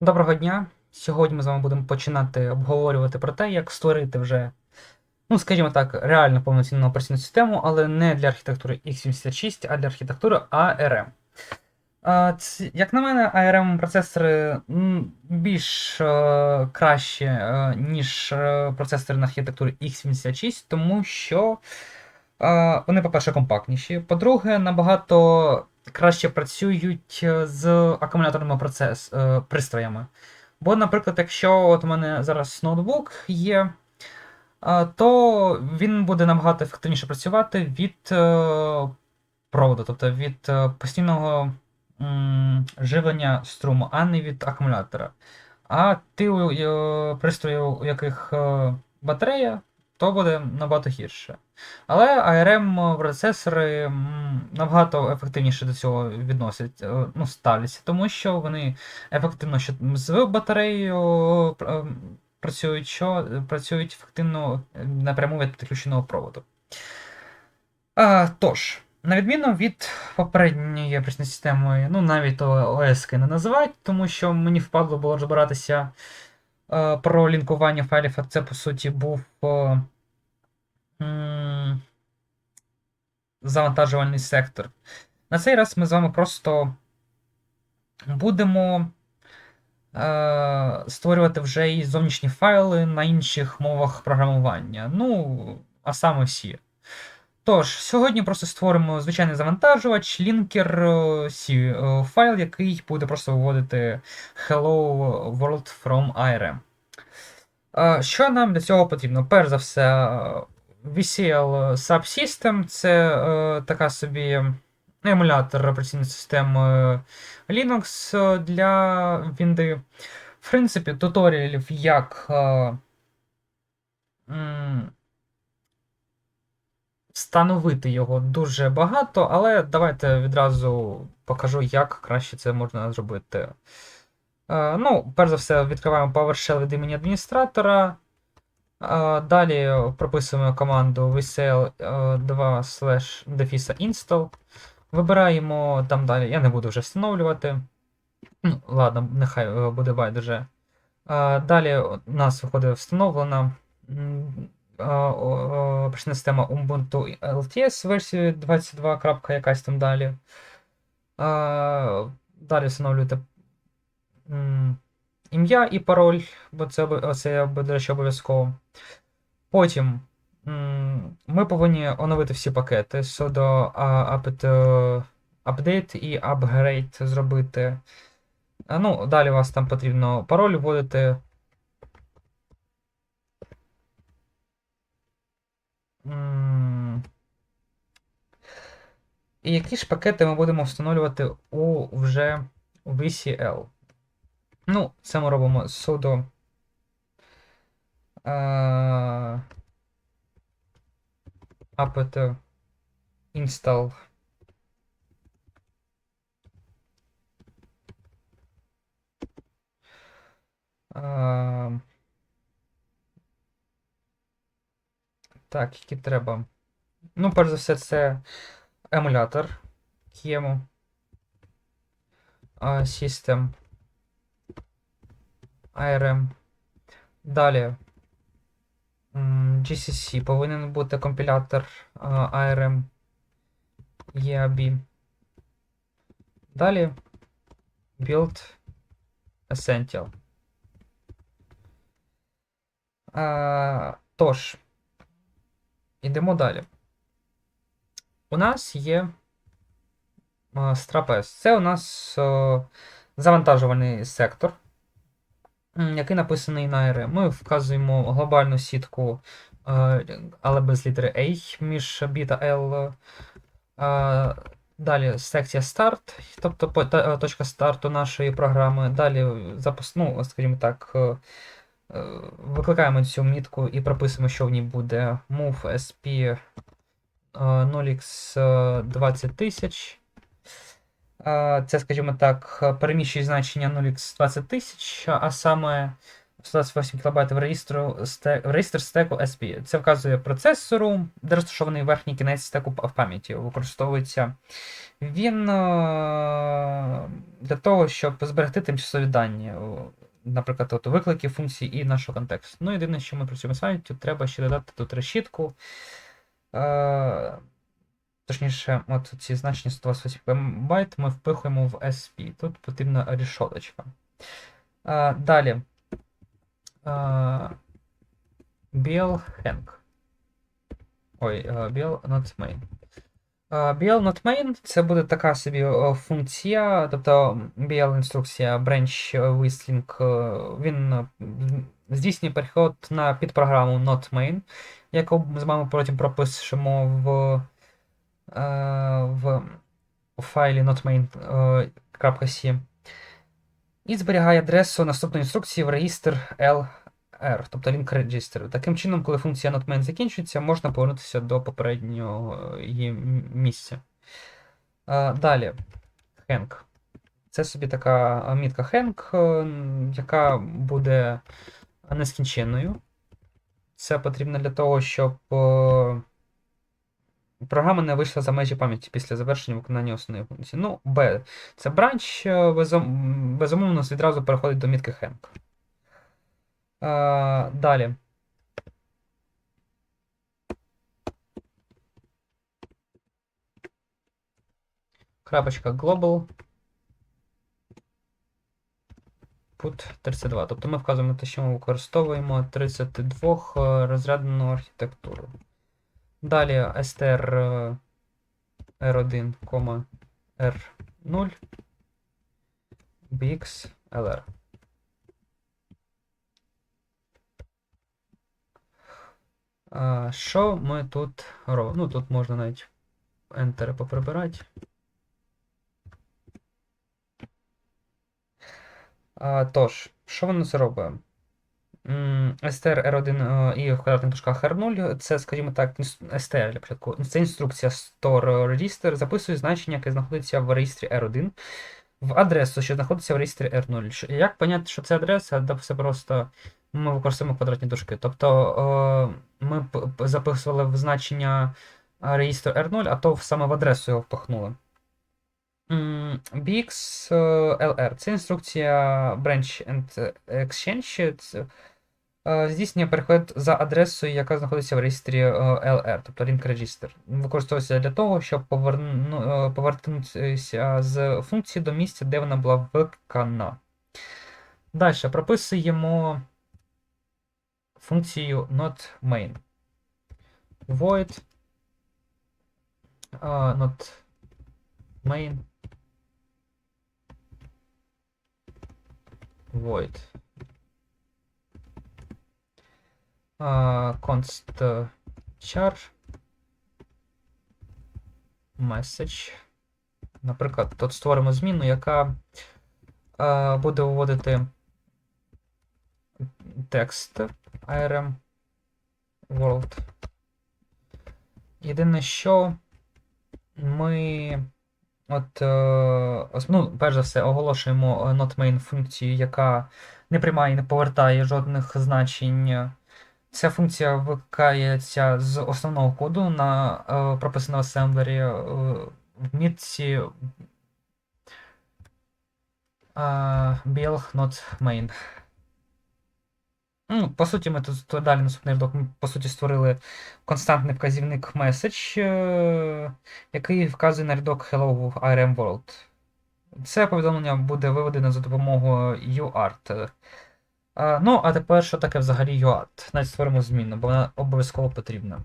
Доброго дня! Сьогодні ми з вами будемо починати обговорювати про те, як створити вже, ну, скажімо так, реально повноцінну операційну систему, але не для архітектури x86, а для архітектури ARM. Як на мене, ARM процесори більш е, краще, е, ніж е, процесори на архітектурі x86, тому що вони, по-перше, компактніші. По-друге, набагато краще працюють е, з акумуляторними процес, е, пристроями. Бо, наприклад, якщо от у мене зараз ноутбук є, е, то він буде набагато ефективніше працювати від проводу, тобто від постійного живлення струму, а не від акумулятора. А ти у пристрою, у яких батарея, то буде набагато гірше. Але ARM процесори набагато ефективніше до цього відносять, е, ну, ставляться, тому що вони ефективно з батареєю е, працюють, що працюють ефективно е, напряму від підключеного проводу. А, тож, на відміну від попередньої системи, ну навіть то ОС не називають, тому що мені впадло було розбиратися е, про лінкування файлів, а це по суті був. е, завантажувальний сектор. На цей раз ми з вами просто будемо е, створювати вже і зовнішні файли на інших мовах програмування. Ну, а саме всі. Тож, сьогодні просто створимо звичайний завантажувач, лінкер, е, е, файл, який буде просто виводити Hello World from ARM. Е, Що нам для цього потрібно? Перш за все, VCL Subsystem це така собі емулятор операційної системи Linux для Windows. В принципі, туторіалів, як встановити його дуже багато, але давайте відразу покажу, як краще це можна зробити. Е, ну, перш за все, відкриваємо PowerShell від імені адміністратора. Е, Далі прописуємо команду vcl 2 install. Вибираємо там далі, я не буду вже встановлювати. Ну, ладно, нехай е, буде байдуже. Е, Далі у нас виходить встановлена м, е, о- о, операційна система Ubuntu LTS версії 22. якась там далі. Далі встановлюєте ім'я і пароль, бо це, це до речі, обов'язково. Потім ми повинні оновити всі пакети apt е, update і upgrade зробити. Ну, далі у вас там потрібно пароль вводити. І які ж пакети ми будемо встановлювати у вже VCL? Ну, це ми робимо sudo е, apt install е, Так, які треба. Ну, перш за все, це емулятор. А, System. ARM. Далі. GCC повинен бути компілятор ARM EAB. Далі. Build Essential. Тож. Ідемо далі. У нас є а, Strap-S. Це у нас а, завантажувальний сектор, який написаний на ARM. Ми вказуємо глобальну сітку, але без літери A між B та L. Далі секція старт, тобто точка старту нашої програми. Далі запуск, ну, скажімо так, е, е, викликаємо цю мітку і прописуємо, що в ній буде move SP е, 0x 20 тисяч. Е, Це, скажімо так, переміщує значення 0x 20 тисяч, а саме 128 кБ в реєстру в реєстр стеку SP. Це вказує процесору, де розташований верхній кінець стеку в пам'яті. Використовується він е, для того, щоб зберегти тимчасові дані. Наприклад, от виклики функцій і нашого контексту. Ну, єдине, що ми працюємо самі, тут треба ще додати тут решітку. Е, Точніше, от ці значення 128 байт ми впихуємо в SP. Тут потрібна рішоточка. А, далі. А, BL. Ой, BL not main. BL not main це буде така собі функція, тобто BL інструкція branch whistling, е, він е, здійснює переход на підпрограму not main, яку ми з вами потім пропишемо в, е, в, файлі notmain.c і зберігає адресу наступної інструкції в реєстр LR, тобто link register. Таким чином, коли функція notmain закінчується, можна повернутися до попереднього її місця. Далі, Hank. Це собі така мітка Hank, е, яка буде нескінченною. Це потрібно для того, щоб е, програма не вийшла за межі пам'яті після завершення виконання основної функції. Ну, B. Це бранч, е, безум- безумовно, відразу переходить до мітки Hank. Е, Далі. Крапочка global. Put 32. Тобто ми вказуємо те, що ми використовуємо 32 е, розрядну архітектуру. Далі str е, R1, R0 bx lr. А, Що ми тут робимо? Ну, тут можна навіть Enter поприбирати. А, тож, що воно це робить? Str R1 е, і в квадратних дужках R0 це, скажімо так, str для початку. Це інструкція store register, записує значення, яке знаходиться в реєстрі R1, в адресу, що знаходиться в реєстрі R0. Як поняти, що це адреса? Все просто ми використовуємо квадратні дужки. Тобто е, ми записували в значення е, реєстру R0, а то саме в адресу його впихнули. М, BX е, LR це інструкція Branch and Exchange. Це, здійснює переход за адресою, яка знаходиться в реєстрі LR, тобто Link Register. Використовується для того, щоб поверну, повернутися з функції до місця, де вона була виконана. Далі прописуємо функцію not main. Void е, not main void uh, const uh, char message. Наприклад, тут створимо зміну, яка е, буде вводити текст ARM world. Єдине, що ми От, е, ну, перш за все, оголошуємо е, notMain функцію, яка не приймає і не повертає жодних значень. Ця функція викликається з основного коду на е, прописаного асемблері в мітці BL not main. Ну, по суті, ми тут далі наступний блок, ми, по суті, створили константний вказівник message, е, який вказує на рядок Hello IRM World. Це повідомлення буде виведено за допомогою UART. Е, ну, а тепер що таке взагалі UART? Навіть створимо зміну, бо вона обов'язково потрібна.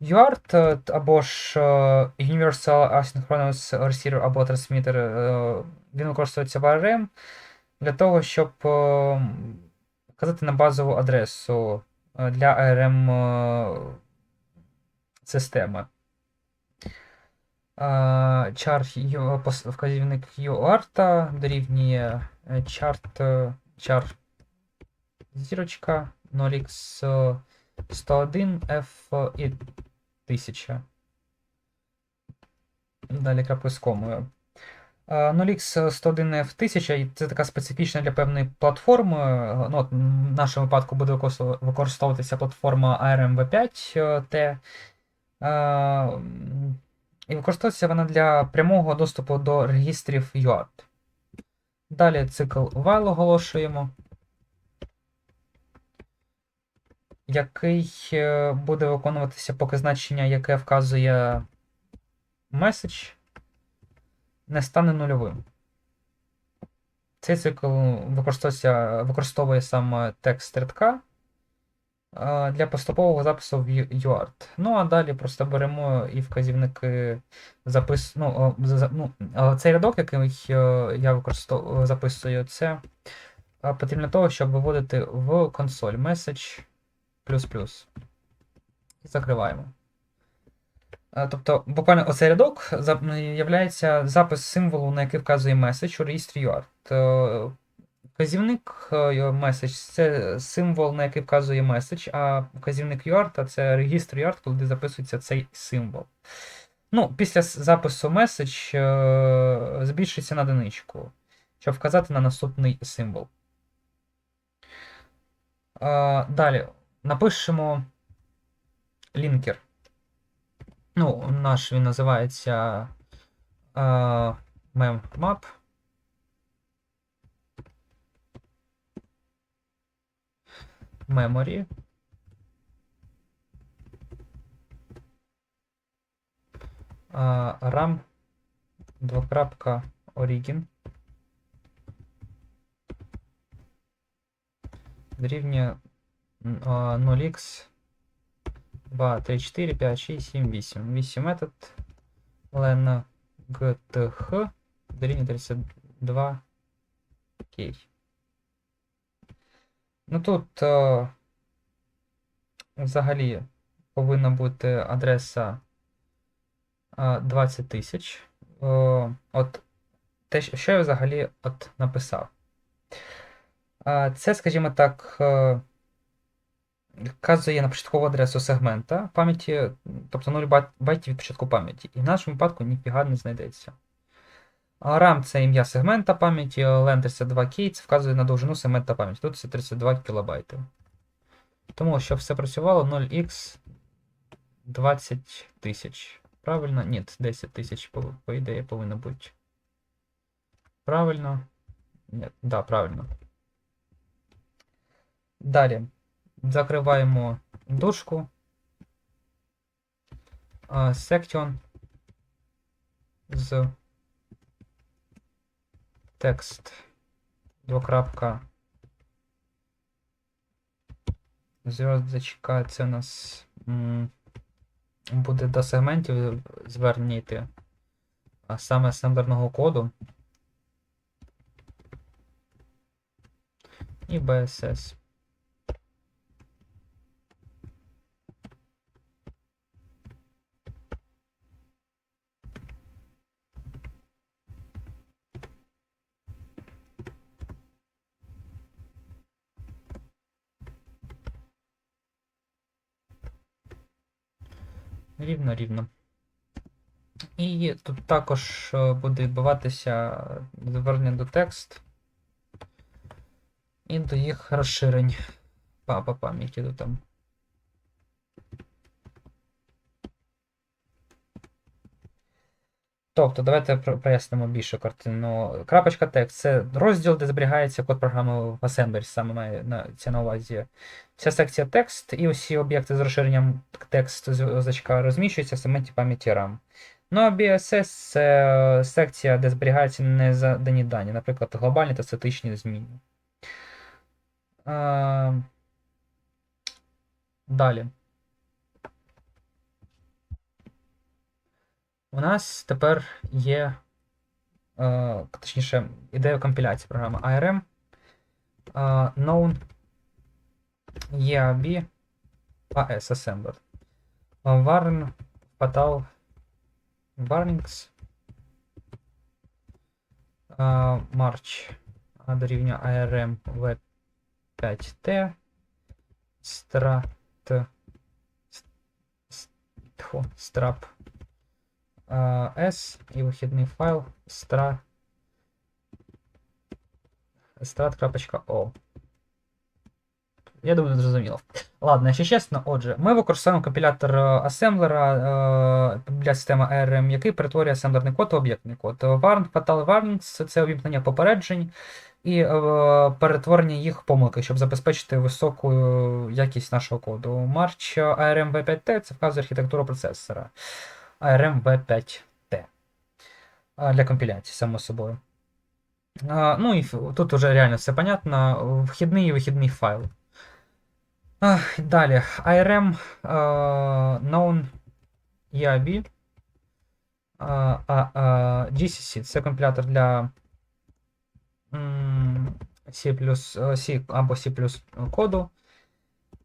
UART е, або ж Universal Asynchronous Receiver або Transmitter, він використовується в ARM для того, щоб вказати на базову адресу е, для ARM е, системи. Е, пос- вказівник UART дорівнює chart е, зірочка 0x е, 101 F і 1000. Далі крапкою з комою. Е, 0x101F1000 і це така специфічна для певної платформи. Ну, от, в нашому випадку буде використовуватися платформа ARM-V5T. Е, І використовується вона для прямого доступу до регістрів UART. Далі цикл while оголошуємо, який е, буде виконуватися, поки значення, яке вказує меседж, не стане нульовим. Цей цикл використовує саме текст рядка для поступового запису в UART. Ну, а далі просто беремо і вказівники запис... ну, ну, цей рядок, який е, я використов... записую, це потрібно того, щоб виводити в консоль message і закриваємо. Е, Тобто, буквально оцей рядок є запис символу, на який вказує меседж у реєстрі UART. Вказівник е, message це символ, на який вказує меседж, а вказівник UART це регістр UART, куди записується цей символ. Ну, після запису меседж е, збільшується на одиничку, щоб вказати на наступний символ. Далі напишемо лінкер. Ну, наш він називається е, memmap. Memory. А, RAM двокрапка origin дорівнює 0x 2, 3, 4, 5, 6, 7, 8. 8 метод gth дорівнює 32 окей. Ну тут е, взагалі повинна бути адреса е, 20 тисяч. От те, що я взагалі от написав. Це, скажімо так, е, вказує на початкову адресу сегмента пам'яті, тобто 0 байтів від початку пам'яті. І в нашому випадку ніфіга не знайдеться. RAM це ім'я сегмента пам'яті, len 32 k це вказує на довжину сегмента пам'яті. Тут це 32 кБ. Тому, щоб все працювало, 0x 20 тисяч. Правильно? Ні, 10 тисяч, по ідеї, повинно бути. Правильно? Ні, да, правильно. Далі. Закриваємо дужку. А, Section з текст двокрапка зв'язочка це у нас буде до сегментів звернути, а саме асемблерного коду і BSS. Рівно, рівно. І тут також е, буде відбуватися звернення до текст і до їх розширень Папа пам'яті до там. Тобто, давайте прояснимо більше картину. Крапочка текст це розділ, де зберігається код програми в Assembly, саме має на це на увазі. Ця секція текст і усі об'єкти з розширенням текст зв'язочка розміщуються в сегменті пам'яті RAM. Ну а BSS це секція, де зберігаються незадані дані, наприклад, глобальні та статичні зміни. А, Далі. У нас тепер є, е, точніше, ідея компіляції програми ARM. е, known EAB AS Assembler. Е, Warn Fatal Warnings. е, March е, дорівнює ARM V5T. Strat. Strap. S і вихідний файл strat strat.o. Я думаю, зрозуміло. Ладно, якщо чесно, отже, ми використовуємо компілятор е, асемблера е, для системи ARM, який перетворює асемблерний код в об'єктний код. Warn, Fatal Warnings це увімкнення попереджень і е, перетворення їх помилки, щоб забезпечити високу якість нашого коду. March ARM V5T це вказує архітектуру процесора ARM V5T е, для компіляції, само собою. А, ну і ф- тут уже реально все понятно. Вхідний і вихідний файл. Ах, Далі. ARM е, known EIB. А, а, а, GCC це компілятор для м, C, е, C або C коду.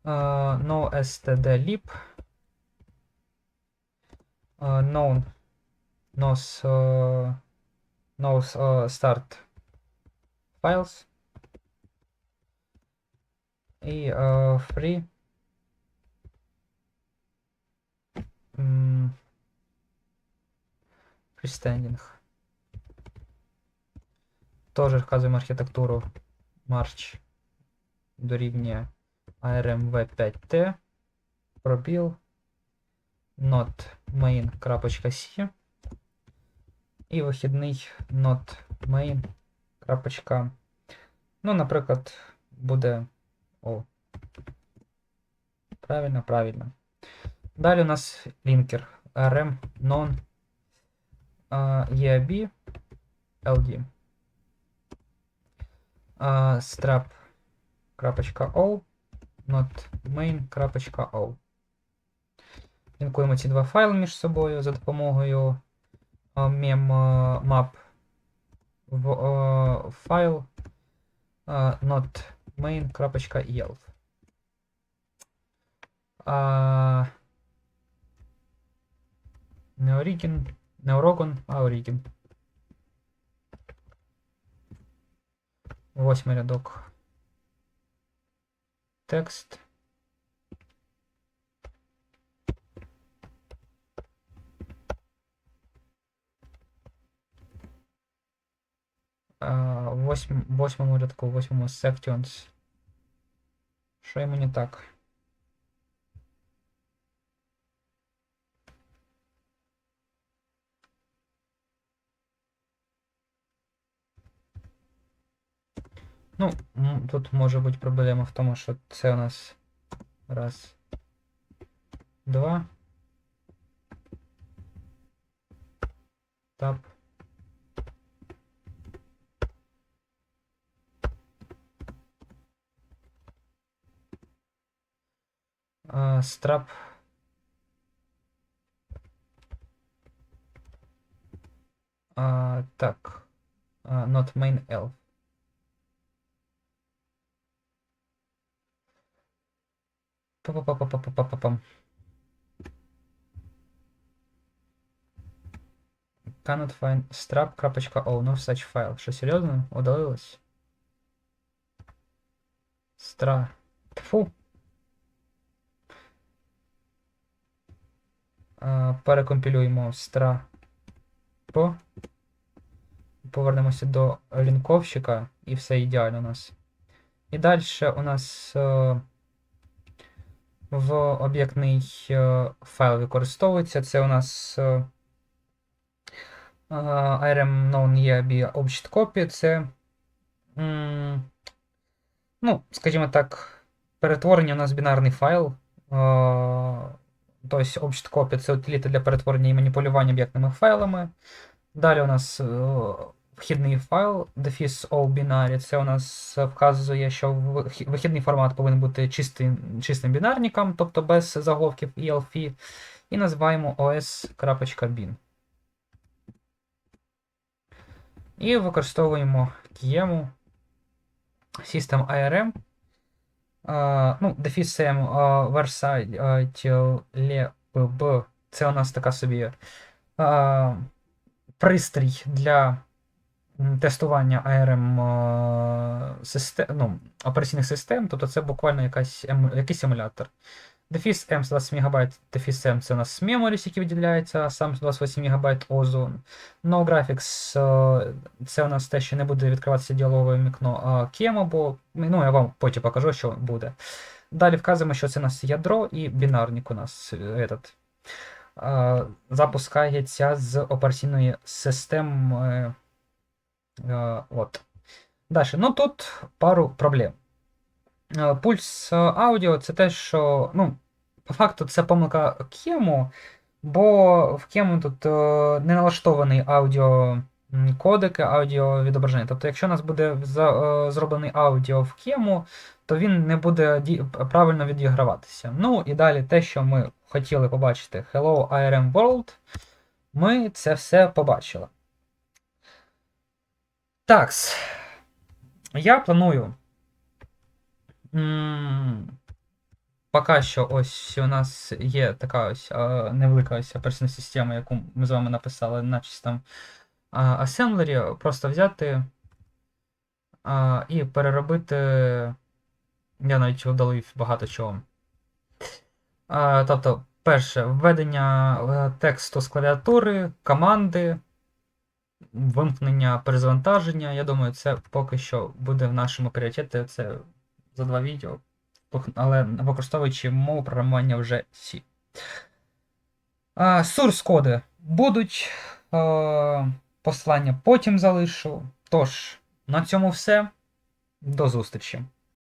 Е, NoSTDLib. Е, known nos, е, nos е, start files. І е, free. Freestanding. Теж вказуємо архітектуру March дорівнює ARM V5T. Пробіл. Not main.c. І вихідний not main. крапочка. Ну, наприклад, буде. О. Правильно, правильно. Далі у нас лінкер rm non uh, EAB LD. Uh, strap.o not main.o. Лінкуємо ці два файли між собою за допомогою map в файл not main.elf. А... Не Origin, не Orogon, а Origin. Восьмий рядок. Текст. Восьм, восьмому рядку, восьмому sections. Що йому не так? Ну, тут може бути проблема в тому, що це у нас раз, два. Тап. А, страп. А, так. А, not main elf. Па-па-па-па-па-па-па-пам. Cannot find strap.o, no such file. Що, серйозно? Удалилось? Стра. Фу. Перекомпілюємо стра. По. Повернемося до лінковщика і все ідеально у нас. І далі у нас. е, в об'єктний е, файл використовується. Це у нас е, е, known Object Copy. Це, ну, скажімо так, перетворення у нас бінарний файл. Тобто Object Copy це утиліта для перетворення і маніпулювання об'єктними файлами. Далі у нас е, вхідний файл, defis all binary, це у нас вказує, що вихідний формат повинен бути чистим, чистим бінарником, тобто без заголовків ELF, і називаємо os.bin. І використовуємо KIEMU System ARM. Ну, дефісем uh, Це у нас така собі пристрій для тестування ARM систем, ну, операційних систем, тобто це буквально якась, якийсь емулятор. Дефіс M 120 МБ, дефіс M це у нас memories, які виділяється, сам 128 МБ ОЗУ. No graphics це у нас те, що не буде відкриватися діалогове вікно, кемо, бо ну, я вам потім покажу, що буде. Далі вказуємо, що це у нас ядро і бінарник у нас этот, е, запускається з операційної системи. е, От. Далі, ну тут пару проблем. Е, Пульс е, аудіо це те, що, ну, по факту, це помилка Кему, бо в Кему тут е, не налаштований аудіо м, кодеки, аудіо відображення. Тобто, якщо у нас буде зроблений аудіо в Кему, то він не буде правильно відіграватися. Ну і далі те, що ми хотіли побачити Hello IRM World, ми це все побачили. Такс. Я планую. Поки що ось у нас є така ось е, невелика ось операційна система, яку ми з вами написали на чистому асемблері. Просто взяти е, і переробити. Я навіть удалив багато чого. Е, Тобто, перше, введення е, тексту з клавіатури, команди, вимкнення перезавантаження. Я думаю, це поки що буде в нашому пріоритеті. Це за два відео. Але використовуючи мову програмування вже C. Source коди будуть. Послання потім залишу. Тож, на цьому все. До зустрічі.